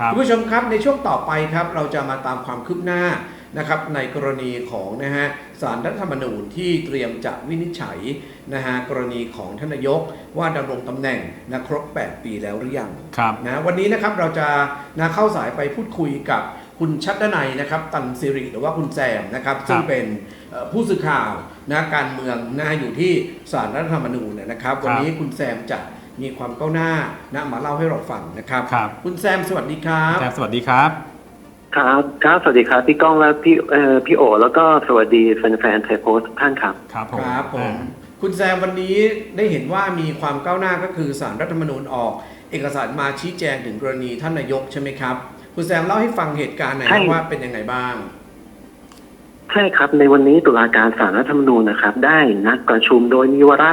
ครับณผู้ชมครับในช่วงต่อไปครับเราจะมาตามความคืบหน้านะครับในกรณีของนะฮะสารรัฐธรรมนูญที่เตรียมจะวินิจฉัยนะฮะกรณีของท่านนายกว่าดำรงตำแหน่งนะครบ 8 ปีแล้วหรือยังครับนะวันนี้นะครับเราจะนะเข้าสายไปพูดคุยกับคุณชัดดนัยนะครับตันสิริหรือว่าคุณแซมนะครับซึ่งเป็นเอ่อผู้สื่อข่าวนะการเมืองนะอยู่ที่สารรัฐธรรมนูญเนี่ยนะครับ วันนี้คุณแซมจะ มีความก้าวหน้านะมาเล่าให้เราฟังนะครับครับ คุณแซมสวัสดีครับแซมสวัสดีครับ ครับครับสวัสดีครับพี่ก้องและพี่เอ่อพี่โอ แล้วก็สวัสดีแฟนๆไทยโพสต์ทุกท่านครับ ครับผมครับผมอ่าคุณแซมวันนี้ได้เห็นว่ามีความก้าวหน้าก็คือสารรัฐธรรมนูญออก เอกสารมาชี้แจงถึงกรณีท่านนายกใช่ไหมครับ คุณแซมเล่าให้ฟังเหตุการณ์หน่อยใช่นะว่าเป็นยังไงบ้าง ใช่ครับในวันนี้ตุลาการศาลรัฐธรรมนูญนะครับ ได้นัดประชุมโดยมีวาระ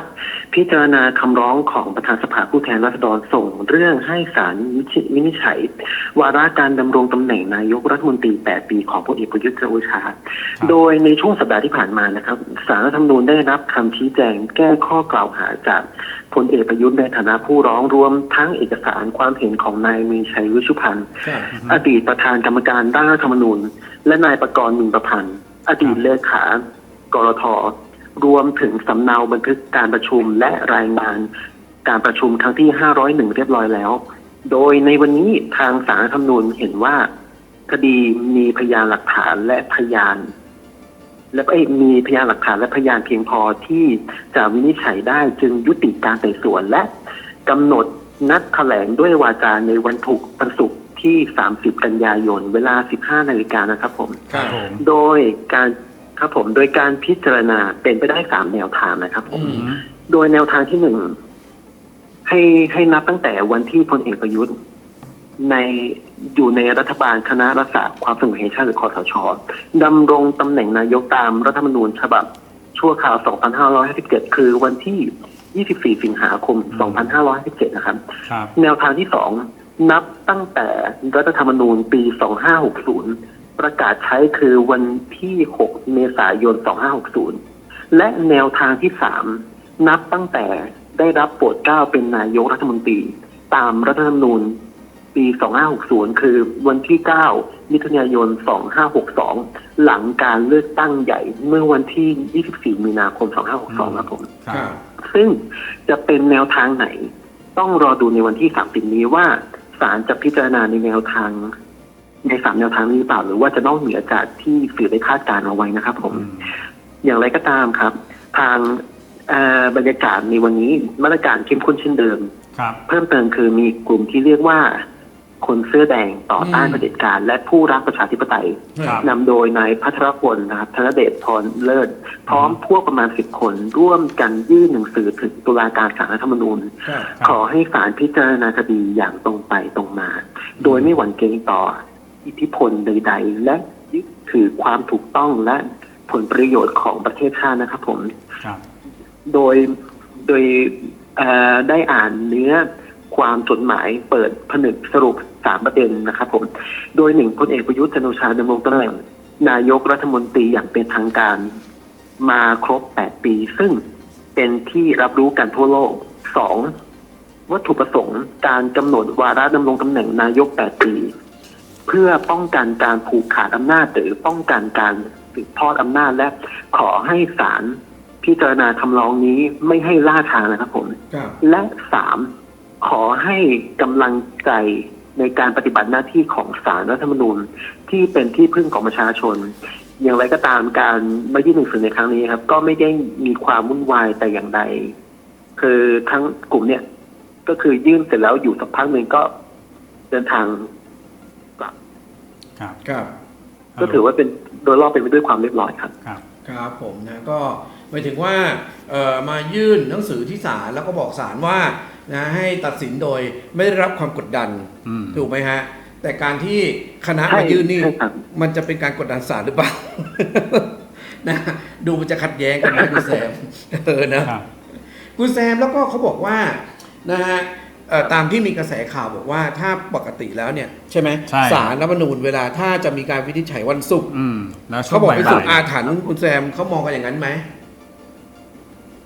พิจารณาคำร้องของประธานสภาผู้แทนราษฎรส่งเรื่องให้ศาลวินิจฉัย วาระการดำรงตำแหน่งนายกรัฐมนตรี 8 ปีของพลเอกประยุทธ์จันทร์โอชา โดยในช่วงสัปดาห์ที่ผ่านมานะครับสารรัฐธรรมนูญได้รับคำชี้แจงแก้ข้อกล่าวหาจากพลเอกประยุทธ์ในฐานะผู้ร้องรวมทั้งเอกสารความเห็นของนายมีชัยวิชุพันธ์ครับอดีตประธานกรรมการด้านรัฐธรรมนูญ และนายประกรณ์มินประพันธ์อดีตเลขากรท รวมถึงสำเนาบันทึกการประชุมและรายงานการประชุมครั้งที่ 501 เรียบร้อยแล้ว โดยในวันนี้ทางสารรัฐธรรมนูญเห็นว่า คดีมีพยานหลักฐานและพยาน และเอ้ยมีพยานหลักฐานและพยานเพียงพอที่จะวินิจฉัยได้จึงยุติการไต่สวนและกำหนดนัดแถลงด้วยวาจาในวันถูกร์วันศุกร์ที่ 30 กันยายน เวลา 15 นาฬิกานะครับผมครับผมโดยการ ครับผมโดยการพิจารณาเป็นไปได้สามแนวทางนะครับผมอืมโดยแนวทางที่หนึ่งให้ให้นับตั้งแต่วันที่พลเอกประยุทธ์ ในอยู่ในรัฐบาลคณะรักษาความสงบแห่งชาติหรือคอสชดำรงตำแหน่งนายกตามรัฐธรรมนูญฉบับ ชั่วคราว 2557 คือวันที่ 24 สิงหาคม 2557 นะครับครับแนวทางที่สองนับตั้งแต่รัฐธรรมนูญปี 2560 ประกาศใช้คือวันที่ 6 เมษายน 2560 และแนวทางที่สามนับตั้งแต่ได้รับโปรดเกล้าเป็นนายกรัฐมนตรี ตามรัฐธรรมนูญปี 2560 คือวันที่ 9 มิถุนายน 2562 หลังการเลือกตั้งใหญ่เมื่อวันที่ 24 มีนาคม 2562 ครับผมครัครับบซึ่งจะเป็นแนวทางไหน ต้องรอดูในวันที่ 30 นี้ว่าศาลจะพิจารณาในแนวทาง ในสามแนวทางนี้หรือเปล่า หรือว่าจะต้องเหนือจากที่สื่อได้คาดการณ์เอาไว้นะครับผมอืมอย่างไรก็ตามครับ ทางเอ่อบรรยากาศในวันนี้มาตรการเข้มข้นเช่นเดิมครับเพิ่มเติมคือมีกลุ่มที่เรียกว่าคนเสื้อแดงต่อต้านอืมเผด็จการ และผู้รักประชาธิปไตยครับนำโดยนายพัทรพลนะครับธนเดชพรเลิศ พร้อมพวกประมาณสิบคนร่วมกันยื่นหนังสือถึงตุลาการศาลรัฐธรรมนูญครับครับขอให้ศาลพิจารณาคดีอย่างตรงไปตรงมา โดยไม่หวั่นเกรงต่อ อิทธิพลใด ๆ และยึดถือความถูกต้องและผลประโยชน์ของประเทศชาตินะครับผมครับโดยโดยเอ่อได้อ่านเนื้อความจดหมายเปิดผนึกสรุปสามประเด็นนะครับผม โดยหนึ่งพลเอกประยุทธ์จันทร์โอชาดำรงตำแหน่งนายกรัฐมนตรีอย่างเป็นทางการมาครบแปดปี ซึ่งเป็นที่รับรู้กันทั่วโลกสองวัตถุประสงค์การกำหนดวาระดำรงตำแหน่งนายกแปดปี เพื่อป้องกันการผูกขาดอำนาจหรือป้องกันการสืบทอดอำนาจและขอให้ศาลพิจารณาคำร้องนี้ไม่ให้ล่าช้านะครับผมครับและสามขอให้กำลังใจในการปฏิบัติหน้าที่ของศาลรัฐธรรมนูญที่เป็นที่พึ่งของประชาชน อย่างไรก็ตามการมายื่นหนังสือในครั้งนี้ครับ ก็ไม่ได้มีความวุ่นวายแต่อย่างใด คือทั้งกลุ่มเนี่ย ก็คือยื่นเสร็จแล้วอยู่สักพักหนึ่งก็เดินทางกลับ ครับครับก็ถือว่าเป็นโดยรอบเป็นไปด้วยความเรียบร้อยครับ ครับครับผมนะก็หมายถึงว่าเอ่อมายื่นหนังสือที่ศาลแล้วก็บอกศาลว่านะให้ตัดสินโดยไม่ได้รับความกดดันอืม ถูกไหมฮะ แต่การที่คณะใช่มายื่นนี่ ใช่ครับ มันจะเป็นการกดดันศาลหรือเปล่า นะดูมันจะขัดแย้งกันนะคุณแซมเออนะ ครับ คุณแซมแล้วก็เขาบอกว่านะฮะ เอ่อตามที่มีกระแสข่าวบอกว่าถ้าปกติแล้วเนี่ยใช่ไหมใช่ ศาลรัฐธรรมนูญเวลาถ้าจะมีการวินิจฉัยวันศุกร์อืมแล้วช่วเขางบอกบ่ายเป็นศุกร์ๆอาถรรพ์คุณแซมเขามองกันอย่างนั้นไหม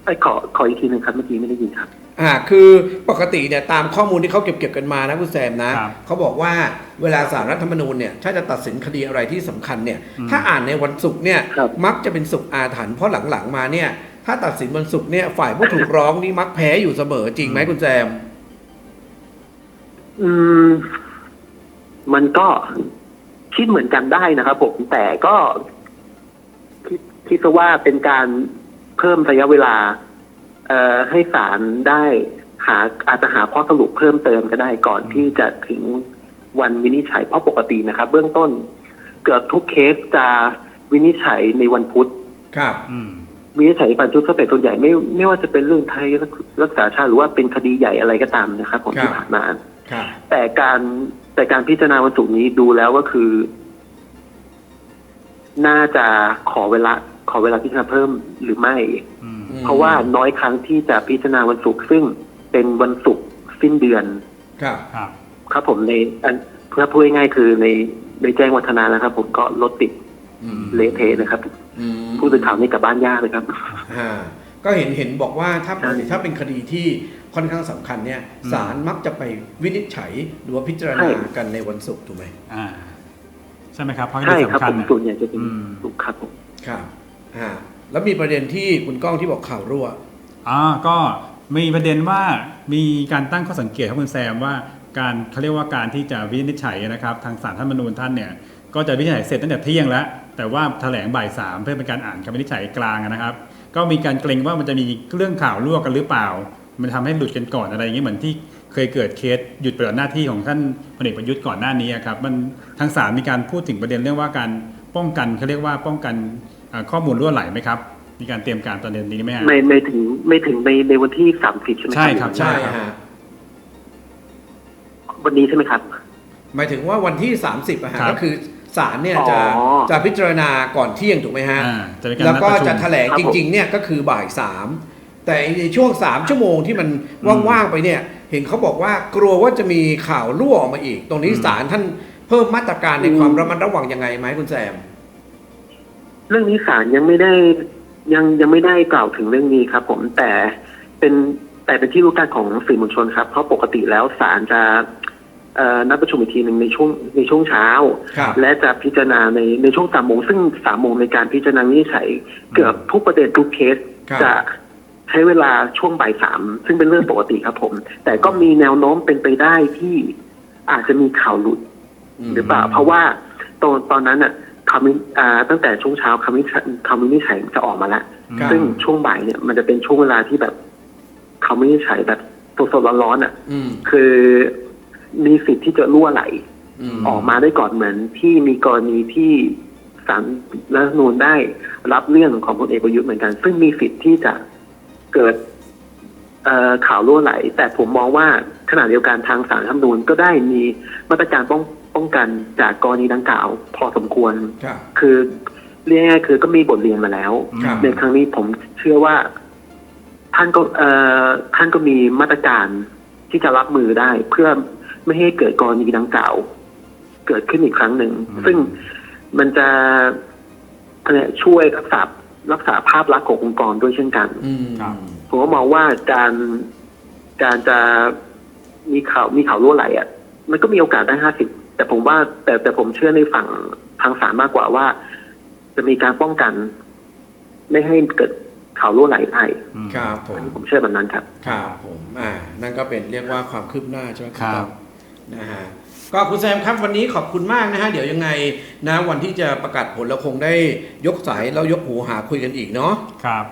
ไอ้ขอขออีกทีหนึ่งครับเมื่อกี้ไม่ได้ยินครับ อ่าคือปกติเนี่ยตามข้อมูลที่เขาเก็บเก็บกันมานะคุณแซมนะ ครับ เขาบอกว่าเวลาสารรัฐธรรมนูญเนี่ยถ้าจะตัดสินคดีอะไรที่สำคัญเนี่ยอืมถ้าอ่านในวันศุกร์เนี่ยครับ มักจะเป็นศุกร์อาถรรพ์เพราะหลังๆมาเนี่ยถ้าตัดสินวันศุกร์เนี่ยฝ่ายผู้ถูกร้องนี่มักแพ้อยู่เสมอจริงไหมคุณแซม อืม มันก็คิดเหมือนกันได้นะครับผมแต่ก็คิดคิดซะว่าเป็นการเพิ่มระยะเวลา เอ่อให้ศาลได้หาอาจจะหาข้อสรุปเพิ่มเติมก็ได้ก่อนที่จะถึงวันวินิจฉัยเพราะปกตินะครับ เบื้องต้น เกือบทุกเคสจะวินิจฉัยในวันพุธครับอืมวินิจฉัยปัจจุบันส่วนใหญ่ไม่ไม่ว่าจะเป็นเรื่องไทยรักษาชาติหรือว่าเป็นคดีใหญ่อะไรก็ตามนะครับผมครับที่ผ่านมาครับ แต่การแต่การพิจารณาวันศุกร์นี้ดูแล้วก็คือ น่าจะขอเวลา ขอเวลาพิจารณาเพิ่มหรือไม่อืมเพราะว่าน้อยครั้งที่จะพิจารณาวันศุกร์ซึ่งเป็นวันศุกร์สิ้นเดือน ครับ ครับ ครับผมในอันเพื่อพูดง่ายๆคือในในแจ้งวัฒนานะครับ ผมก็รถติดอืมเละเทะนะครับ อืมผู้สื่อข่าวนี่กลับบ้านยากเลยครับ อ่า ก็เห็นเห็นบอกว่าถ้าใช่ถ้าเป็นคดีที่ค่อนข้างสำคัญเนี่ยอืมศาลมักจะไปวินิจฉัยหรือว่าพิจารณากันในวันศุกร์ถูกไหมอ่าใช่ไหมครับเพราะคใช่ดีครับสำคัผญมเนี่ยส่วนใหญ่จะเป็นอืมศุกร์ครับผมครับอ่าแล้วมีประเด็นที่คุณก้องที่บอกข่าวรั่วอ่าก็มีประเด็นว่ามีการตั้งข้อสังเกตครับคุณแซมว่าการเขาเรียกว่าการที่จะวินิจฉัยนะครับ ทางศาลท่านมนูญท่านเนี่ยก็จะวินิจฉัยเสร็จตั้งแต่เที่ยงแล้ว แต่ว่าแถลงบ่ายสามเพื่อเป็นการอ่านคำวินิจฉัยกลางนะครับ ก็มีการเกรงว่ามันจะมีเรื่องข่าวรั่วกันหรือเปล่า มันทำให้หลุดกันก่อนอะไรอย่างนี้เหมือนที่เคยเกิดเคสหยุดปฏิบัติหน้าที่ของท่านพลเอกประยุทธ์ก่อนหน้านี้อะครับมันทางศาลมีการพูดถึงประเด็นเรื่องว่าการป้องกันเขาเรียกว่าป้องกันอ่าข้อมูลรั่วไหลไหมครับ มีการเตรียมการตอนเดือนนี้ไหมฮะไม่ไม่ถึงไม่ถึงในในวันที่สามสิบใช่ไหมใช่ครับใช่ฮะวันนี้ใช่ไหมครับหมายถึงว่าวันที่30อะฮะครับก็คือ ศาลเนี่ยอ๋อจะจะพิจารณาก่อนเที่ยงถูกไหมฮะ อ่าจะเป็นการแล้วก็นัดประชุม จะแถลงครับจผม ริงๆเนี่ยก็คือบ่ายสามแต่ในช่วงสามชั่วโมงที่มันว่างๆไปเนี่ย เห็นเขาบอกว่ากลัวว่าจะมีข่าวรั่วออกมาอีก ตรงนี้อืมศาลท่านเพิ่มมาตรการในความระมัดระวังยังไงไหมคุณแซม เรื่องนี้ศาลยังไม่ได้ยังยังไม่ได้กล่าวถึงเรื่องนี้ครับ ผมแต่เป็นแต่เป็นที่รู้กันของสื่อมวลชนครับ เพราะปกติแล้วศาลจะเอ่อ นัดประชุมอีกทีหนึ่งในช่วงในช่วงเช้า ครับและจะพิจารณาในในช่วงสามโมงซึ่งสามโมงในการพิจารณาวินิจฉัยเกือบทุกประเด็นทุกเคสครับ จะใช้เวลาช่วงบ่ายสามซึ่งเป็นเรื่องปกติครับผม แต่ก็มีแนวโน้มเป็นไปได้ที่อาจจะมีข่าวหลุด หรือเปล่า เพราะว่าตอนตอนนั้นอะคำวิอ่าตั้งแต่ช่วงเช้าคำวินิจฉัยคำวินิจฉัยจะออกมาแล้ว ครับ ซึ่งช่วงบ่ายเนี่ยมันจะเป็นช่วงเวลาที่แบบคำวินิจฉัยแบบสดๆร้อนๆอะ อืม คือ มีสิทธิ์ที่จะรั่วไหลอืมออกมาได้ก่อนเหมือนที่มีกรณีที่ศาลรัฐธรรมนูญได้รับเรื่องของพลเอกประยุทธ์เหมือนกัน ซึ่งมีสิทธิ์ที่จะเกิดเอ่อข่าวรั่วไหล แต่ผมมองว่าขณะเดียวกันทางศาลรัฐธรรมนูญก็ได้มีมาตรการป้องป้องกันจากกรณีดังกล่าว พอสมควรครับคือเรียกง่ายๆคือก็มีบทเรียนมาแล้วครับในครั้งนี้ผมเชื่อว่า ท่านก็เอ่อท่านก็มีมาตรการที่จะรับมือได้เพื่อ ไม่ให้เกิดกรณีดังกล่าว เกิดขึ้นอีกครั้งหนึ่งอืมซึ่งมันจะอะไรช่วยรักษารักษาภาพลักษณ์ขององค์กรด้วยเช่นกันอืมครับผมก็มองว่าการการจะมีข่าวมีข่าวรั่วไหลอะ มันก็มีโอกาสได้ห้าสิบแต่ผมว่า แต่แต่ผมเชื่อในฝั่งทางศาลมากกว่าว่า จะมีการป้องกัน ไม่ให้เกิดข่าวรั่วไหลได้อืมครับผมผมเชื่อแบบนั้นครับ ครับผม อ่า นั่นก็เป็นเรียกว่าความคืบหน้าใช่ไหมครับณ นะฮะก็คุณแซมครับวันนี้ขอบคุณมากนะฮะเดี๋ยวยังไงนะวันที่จะประกาศผลเราคงได้ยกสายแล้วยกหูหาคุยกันอีกเนาะครับ